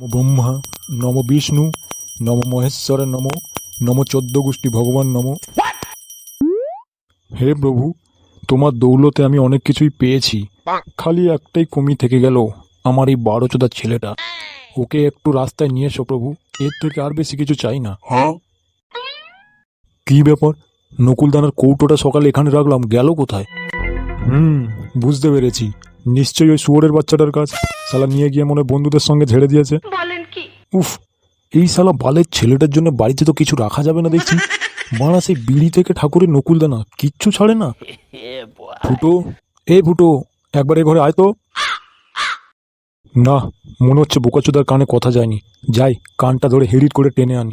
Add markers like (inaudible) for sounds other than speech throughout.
নম ব্রহ্মা নম বিষ্ণু নম মহেশ্বরে নম নম চোদ্দ গোষ্ঠী ভগবান নম। হে প্রভু তোমার দৌলতে আমি অনেক কিছুই পেয়েছি। খালি একটাই কমি থেকে গেল আমার এই বারো চোদার ছেলেটা। ওকে একটু রাস্তায় নিয়ে এসো প্রভু এর থেকে আর বেশি কিছু চাই না। কি ব্যাপার? নকুলদানার কৌটোটা সকালে এখানে রাখলাম গেল কোথায়? হুম বুঝতে পেরেছি। নিশ্চয়ই ওই শুয়োরের বাচ্চাটার কাজ শালা নিয়ে গিয়ে মনে হয় বন্ধুদের সঙ্গে ঝেড়ে দিয়েছে। বলেন কি? উফ এই শালা বালের ছেলেটার জন্য বাড়িতে তো কিছু রাখা যাবে না দেখছি। মারা সেই বিড়ি থেকে ঠাকুরের নকুলদানা কিচ্ছু ছাড়ে না। ফুটো এ ফুটো একবার এ ঘরে আয় তো। না মনে হচ্ছে বোকাচোদার কানে কথা যায়নি। যাই কানটা ধরে হেডিট করে টেনে আনি।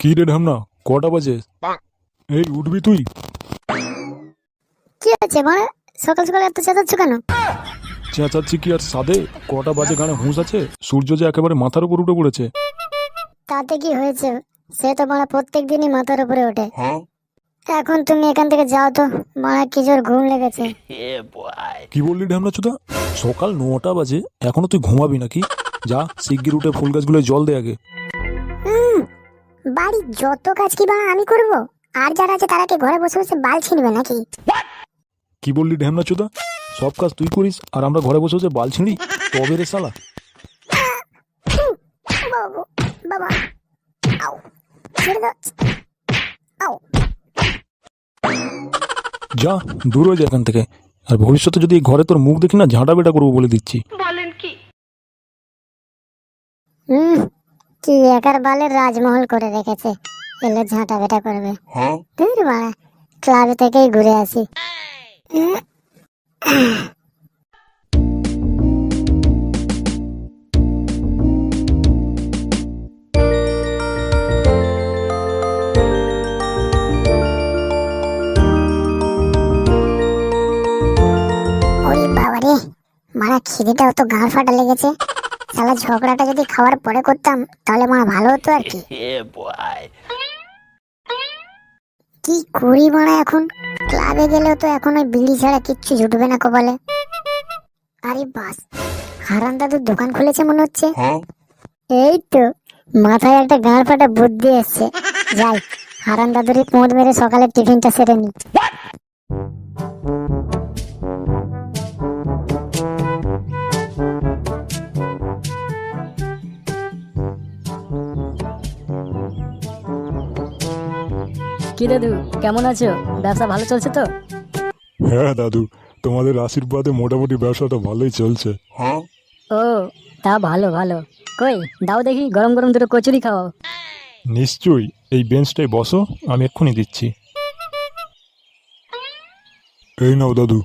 কি রে ঢামনা কটা বাজে? এই উঠবি তুই? কি আছে মানে সকাল সকাল এত চেঁচাচ্ছ কেন? চেঁচাচ্ছি কি আর সাদে? কটা বাজে গানে হুঁশ আছে? সূর্য যে একেবারে মাথার উপর উঠে পড়েছে। তাতে কি হয়েছে? সে তো মানে প্রত্যেক দিনই মাথার উপরে ওঠে। এখন তুমি এখান থেকে যাও তো মানে কি জোর ঘুম লেগেছে। কি বললি ঢ্যামনা চুদা? সকাল নটা বাজে এখনও তুই ঘুমাবি নাকি? যা শিগগির উঠে ফুল গাছগুলো জল দে আগে। বাড়ির যত কাজ কি বা আমি করব? আর যারা আছে তারা কি ঘরে বসে বসে বাল ছিঁড়বে নাকি? কি বললি ঢ্যামনা চুদা সব কাজ তুই করিস আর আমরা ঘরে বসে বসে বাল ছিঁড়ি তবে রে শালা। বাবা যা দূর হয়ে যা এখান থেকে। আর ভবিষ্যতে যদি ঘরে তোর মুখ দেখি না ঝাঁটা বেটা করব বলে দিচ্ছি। বলেন কি? কি বালের রাজমহল করে রেখেছে? এলে ঝাঁটা বেটা করবে ধুর বাড়া ক্লাবে থেকেই ঘুরে আসি। ওরে বাবারে মারা খিদেটা অত গাঁড় ফাটা লেগেছে। শালা ঝগড়াটা যদি খাওয়ার পরে করতাম তাহলে মা ভালো হতো আর কি। কি করি মারা এখন? ক্লাবে গেলেও তো এখন ওই বিড়ি ছাড়া কিচ্ছু জুটবে না কপালে। আরে বাস হারান দাদুর দোকান খুলেছে মনে হচ্ছে? এই তো মাথায় একটা গাঁড় ফাটা বুদ্ধি এসছে। যাই হারান দাদুরই পোঁত মেরে সকালে টিফিনটা সেরে নি। কি দাদু কেমন আছো? ব্যবসা ভালো চলছে তো? হ্যাঁ দাদু। তোমাদের আশীর্বাদে মোটামুটি ব্যবসাটা ভালোই চলছে। ও তা ভালো ভালো। কই দাও দেখি গরম গরম দুটো কচুরি খাওয়াও নিশ্চয়ই এই বেঞ্চটায় বসো আমি এক্ষুনি দিচ্ছি। এই নাও দাদু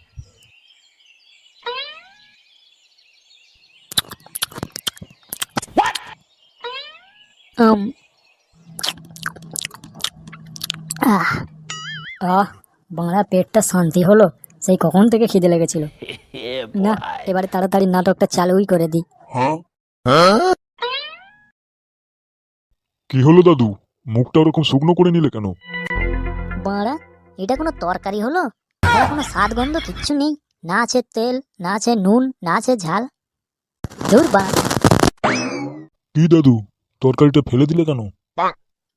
আম আহ। আহ বাংলা পেটটা শান্তি হলো? সেই কখন থেকে খিদে লেগেছিল? (laughs) না এবারে তাড়াতাড়ি নাটকটা চালুই করে দিই কি হলো দাদু? মুখটা ওরকম শুকনো করে নিলে কেন? বাড়া এটা কোনো তরকারি হলো? এর কোনো স্বাদ গন্ধ কিচ্ছু নেই। না আছে তেল না আছে নুন না আছে ঝাল। ধুর বা কি দাদু? তরকারিটা ফেলে দিলে কেন?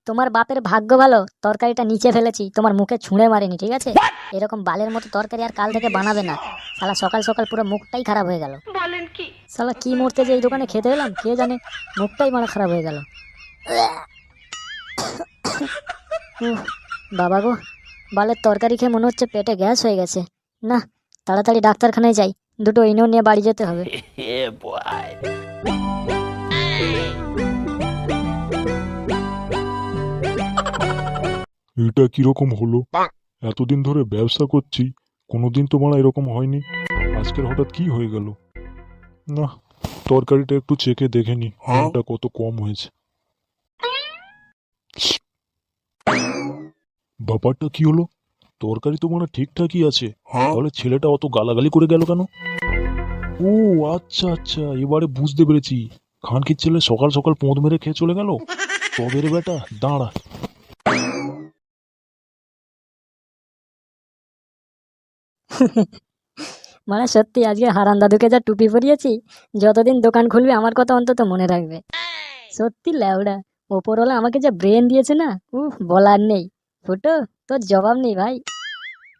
তোমার বাপের ভাগ্য ভালো তরকারিটা নিচে ফেলেছি তোমার মুখে ছুঁড়ে মারেনি ঠিক আছে? এরকম বালের মতো তরকারি আর কাল থেকে বানাবে না। শালা সকাল সকাল পুরো মুখটাই খারাপ হয়ে গেল। বলেন কি? শালা কি মরতে যে এই দোকানে খেতে এলাম কে জানে? মুখটাই মারা খারাপ হয়ে গেল। বাবা গো বালের তরকারি খেয়ে মনে হচ্ছে পেটে গ্যাস হয়ে গেছে। না তাড়াতাড়ি ডাক্তারখানায় যাই দুটো ইনো নিয়ে বাড়ি যেতে হবে। (laughs) এটা কীরকম হলো? এতদিন ধরে ব্যবসা করছি কোনোদিন তো মারা এরকম হয়নি। আজকের হঠাৎ কি হয়ে গেল? না তরকারিটা একটু চেকে দেখে নি নুনটা কত কম হয়েছে। ব্যাপারটা কি হলো? তরকারি তো মনে ঠিকঠাকই আছে। তাহলে ছেলেটা অত গালাগালি করে গেল কেন? ও আচ্ছা আচ্ছা এবারে বুঝতে পেরেছি। খানকির ছেলে সকাল সকাল পোঁদ মেরে খেয়ে চলে গেল? তবে রে বেটা দাঁড়া। মানে সত্যি আজকে হারান দাদুকে যা টুপি পরিয়েছি যতদিন দোকান খুলবে আমার কথা অন্তত মনে রাখবে। সত্যি ল্যাওড়া ওপরওয়ালা আমাকে যা ব্রেন দিয়েছে না উফ বলার নেই। ফুটো তোর জবাব নেই ভাই।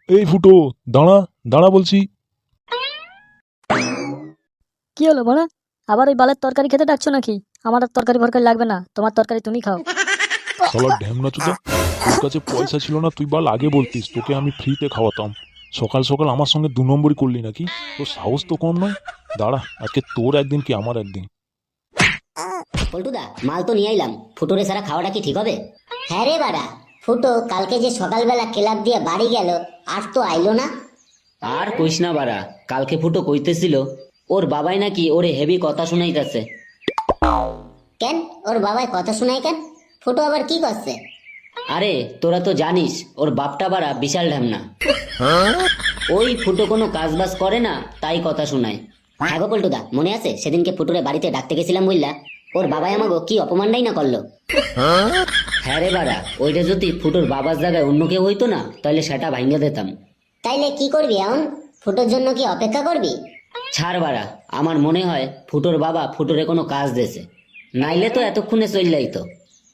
এই ফুটো দাঁড়া দাঁড়া বলছি। কি হলো বলা আবার ওই বালের তরকারি খেতে ডাকছো নাকি? আমার আর তরকারি ফরকারি লাগবে না তোমার তরকারি তুমি খাও। শালা ঢ্যামনা চুদা তোর কাছে পয়সা ছিল না তুই বাল আগে বলতিস তোকে আমি ফ্রিতে খাওয়াতাম। সকাল সকাল আমার সঙ্গে দু নম্বরই করলি নাকি? তোর সাহস তো কম নয়। দাঁড়া আজকে তোর একদিন কি আমার একদিন? পল্টুদা মাল তো নিয়ে আইলাম। ফুটোরে সারা খাওয়াটা কি ঠিক হবে? হ্যাঁ রে বাড়া ফুটো কালকে যে সকালবেলা ক্লাব দিয়ে বাড়ি গেল আর তো আইলো না। আর কইস না বাড়া কালকে ফুটো কইতেছিল ওর বাবাই নাকি ওরে হেভি কথা শুনাইতেছে। কেন? ওর বাবাই কথা শোনাই কেন? ফুটো আবার কি করছে? আরে তোরা তো জানিস ওর বাপটা বাড়া বিশাল ঢামনা ওই ফুটো কোনো কাজ বাজ করে না তাই কথা শোনায়। হ্যাঁ গো পল্টুদা মনে আছে? সেদিনকে ফুটোরে বাড়িতে ডাকতে গেছিলাম বুঝলা? ওর বাবাই আমাকে কি অপমানটাই না করল? হ্যাঁ রে বাড়া ওইটা যদি ফুটোর বাবার জায়গায় অন্য কেউ হইতো না তাহলে সেটা ভাঙিয়ে দিতাম। তাইলে কি করবি এখন? ফুটোর জন্য কি অপেক্ষা করবি? ছাড় বাড়া আমার মনে হয় ফুটোর বাবা ফুটোরে কোনো কাজ দেছে নাইলে তো এতক্ষণে চললাই তো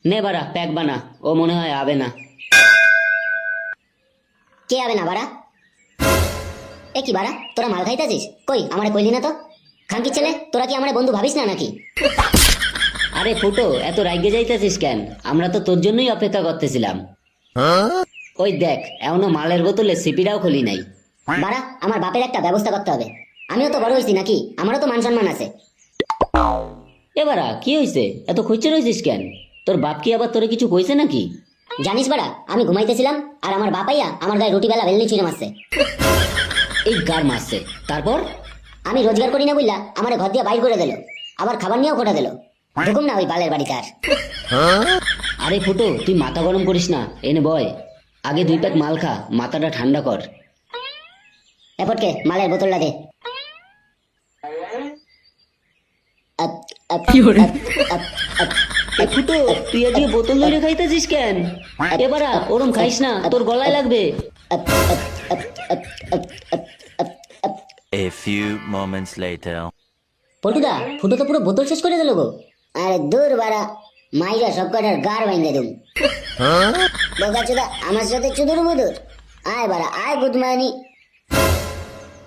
নে বাড়া প্যাক বানা ও মনে হয় আবে না কে হবে না বাড়া? এ কি বাড়া? তোরা মাল খাইতেছিস? কই আমারে কইলি না তো? খানকি ছেলে তোরা কি আমার বন্ধু ভাবিস না নাকি? আরে ফুটো এত রাইগে যাইতেছিস কেন? আমরা তো তোর জন্যই অপেক্ষা করতেছিলাম। ওই দেখ এখনও মালের বোতলে সিপিটাও খুলি নাই। বাড়া আমার বাপের একটা ব্যবস্থা করতে হবে। আমিও তো বড় হয়েছি নাকি? আমারও তো মান সম্মান আছে। এবারা কি হয়েছে এত খুঁজছে রয়েছিস কেন? তোর বাপ কি আবার তোরে কিছু কইছে নাকি? জানিস বাড়া আমি ঘুমাইতেছিলাম আর আমার বাপাইয়া আমার গায়ে রুটি বেলা বেলনি ছুঁড়ে মারছে। এই গার মারছে। তারপর? আমি রোজগার করি না বুঝলা আমার ঘর দিয়ে বাইর করে দিল। আবার খাবার নিয়েও খোটা দিল। ঢুকুম না ওই বালের বাড়িতে আর। আরে ফুটো তুই মাথা গরম করিস না এনে বয়। আগে দুই প্যাক মাল খা মাথাটা ঠান্ডা কর। এপটকে মালের বোতলটা দে। আপ, ফুটো তুই আজকে বোতল ধরে খাইতেছিস কেন? এবারা ওরম খাইস না তোর গলায় লাগবে। A few moments later. পল্টুদা ফুটো তো পুরো বোতল শেষ করে দিল গো। আরে দূর বাড়া মাইরা সব কটার গার ভাঙে দুম। বোকা চুদা আমার সাথে চুদুর বুদুর আয় বাড়া আয় গুদমানি।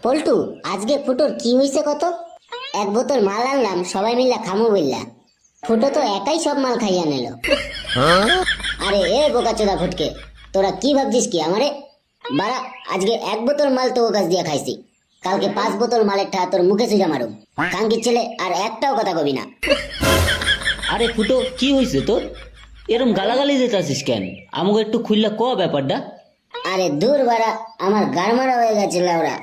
পল্টু আজকে ফুটোর কি হয়েছে কত? এক বোতল মাল আনলাম সবাই মিলে খামু বললা ফুটো তো একাই সব মাল খাইয়া নিল। আরে এ বোকা চোদা ফুটকে তোরা কি ভাবছিস কি আমারে? বারা আজকে এক বোতল মাল তো কাছ দিয়ে খাইছি। কালকে পাঁচ বোতল মালের ঠা তোর মুখে সুজা মারুম। কাঙ্কির ছেলে আর একটাও কথা কবি না। আরে ফুটো কি হয়েছে তোর? এরম গালাগালি যেতেছিস কেন? আমাকে একটু খুললা ক ব্যাপারটা? আরে দূর বাড়া আমার গারমারা হয়ে গেছে ওরা।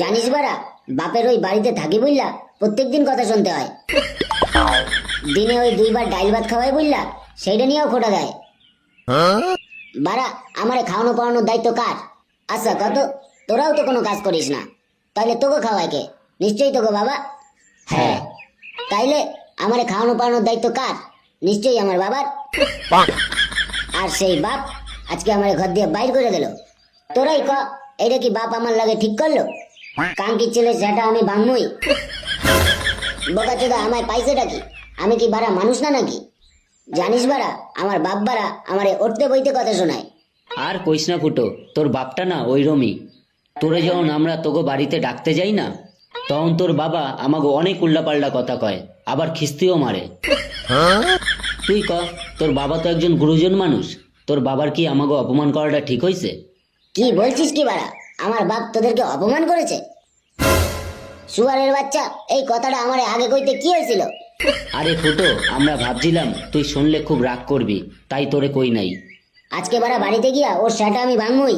জানিস বাড়া বাপের ওই বাড়িতে থাকি বুঝলা প্রত্যেকদিন কথা শুনতে হয়। দিনে ওই দুইবার ডাইল ভাত খাওয়াই বুঝলা সেইটা নিয়েও খোটা দেয় বাড়া, আমারে খাওয়ানো পড়ানোর দায়িত্ব কার? আচ্ছা কত? তোরাও তো কোনো কাজ করিস না। তাইলে তোকে খাওয়ায় কে? নিশ্চয়ই তোকে বাবা? হ্যাঁ। তাইলে আমারে খাওয়ানো পড়ানোর দায়িত্ব কার? নিশ্চয়ই আমার বাবার। আর সেই বাপ আজকে আমার ঘর দিয়ে বাইর করে দিল। তোরাই ক এটা কি বাপ আমার লাগে ঠিক করল? কানকির ছেলে সেটা আমি ভাঙমই। বোকা চোদা আমায় পাইছেটা কি? আমি কি বাড়া মানুষ না নাকি? জানিস বাড়া আমার বাপ বাড়া আমারে উঠতে বইতে কথা শোনায়। আর কইস না ফুটো তোর বাপটা না ওইরমই তোরে যখন আমরা তোকে বাড়িতে ডাকতে যাই না তখন তোর বাবা আমাকে অনেক উল্লাপাল্লা কথা কয় আবার খিস্তিও মারে। তুই ক তোর বাবা তো একজন গুরুজন মানুষ তোর বাবার কি আমাকে অপমান করাটা ঠিক হয়েছে কি বলছিস কি বাড়া? আমার বাপ তোদেরকে অপমান করেছে? সুয়ারের বাচ্চা এই কথাটা আমার আগে কইতে কি হয়েছিল? আরে ফুটো আমরা ভাবছিলাম তুই শুনলে খুব রাগ করবি তাই তোরে কই নাই। আজকে বাড়া বাড়িতে গিয়া ওর সেটা আমি ভাঙমই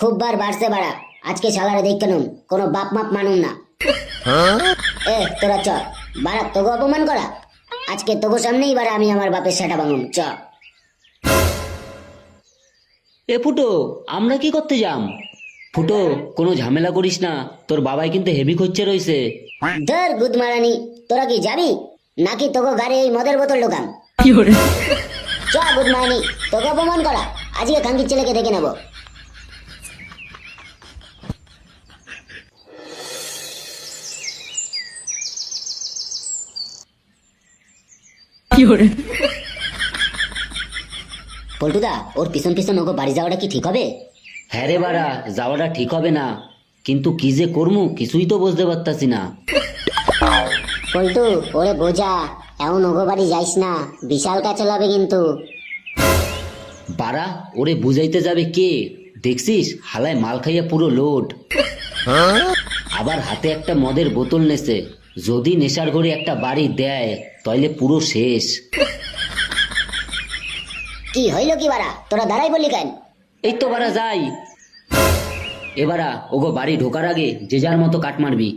খুব বার বাড়ছে বাড়া আজকে শালারে দেখ কেন কোনো বাপ মাপ মানুম না। এ তোরা চ বাড়া তোকে অপমান করা? আজকে তোকে সামনেই বাড়া আমি আমার বাপের সেটা ভাঙুম চ। এ ফুটো আমরা কি করতে যাম? ফুটো কোনো ঝামেলা করিস না তোর বাবাই কিন্তু হেভি করছে রইছে। ধর গুদমারানি তোরা কি যাবি? নাকি তোকে গাড়ি এই মদের বোতল ঢোকাম? চ গুড মর্নিং তোকে অপমান করা। আজকে ছেলেকে দেখে নেব। পল্টুদা ওর পিছন পিছন ওকে বাড়ি যাওয়াটা কি ঠিক হবে? হ্যাঁ রে বাড়া যাওয়াটা ঠিক হবে না। কিন্তু কি যে করমু কিছুই তো বুঝতে পারতাছি না। পল্টু ওরে বোঝা এমন ওগো বাড়ি যাইস না বিশাল কাছে হবে কিন্তু। বাড়া ওরে বুঝাইতে যাবে কে? দেখছিস হালায় মাল খাইয়া পুরো লোড। আবার হাতে একটা মদের বোতল নেছে যদি নেশার ঘরে একটা বাড়ি দেয় তাইলে পুরো শেষ। কি হইল কি বাড়া? তোরা দাঁড়াই বলি কেন? এই তো বাড়া যাই। এবারা ওগো বাড়ি ঢোকার আগে যে যার মতো কাট মারবি।